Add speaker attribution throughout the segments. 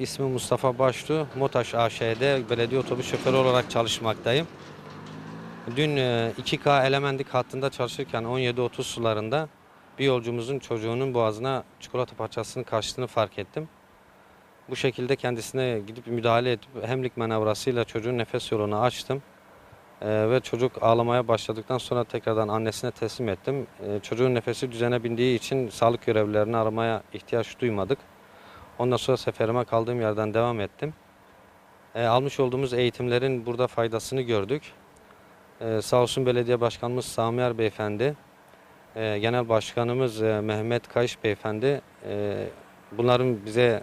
Speaker 1: İsmim Mustafa Baştu. MOTAŞ AŞ'de belediye otobüs şoförü olarak çalışmaktayım. Dün e, 2K Elemendik hattında çalışırken 17.30 sularında bir yolcumuzun çocuğunun boğazına çikolata parçasının kaçtığını fark ettim. Bu şekilde kendisine gidip müdahale edip hemlik manevrasıyla çocuğun nefes yolunu açtım. E, ve çocuk ağlamaya başladıktan sonra tekrardan annesine teslim ettim. E, çocuğun nefesi düzene bindiği için sağlık görevlilerini aramaya ihtiyaç duymadık. Ondan sonra seferime kaldığım yerden devam ettim. E, almış olduğumuz eğitimlerin burada faydasını gördük. E, sağ belediye başkanımız Sami Er Beyefendi, e, genel başkanımız e, Mehmet Kayış Beyefendi e, bunların bize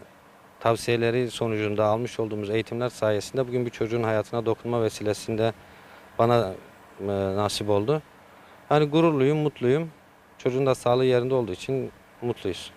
Speaker 1: tavsiyeleri sonucunda almış olduğumuz eğitimler sayesinde bugün bir çocuğun hayatına dokunma vesilesinde bana e, nasip oldu. Yani gururluyum, mutluyum. Çocuğun da sağlığı yerinde olduğu için mutluyuz.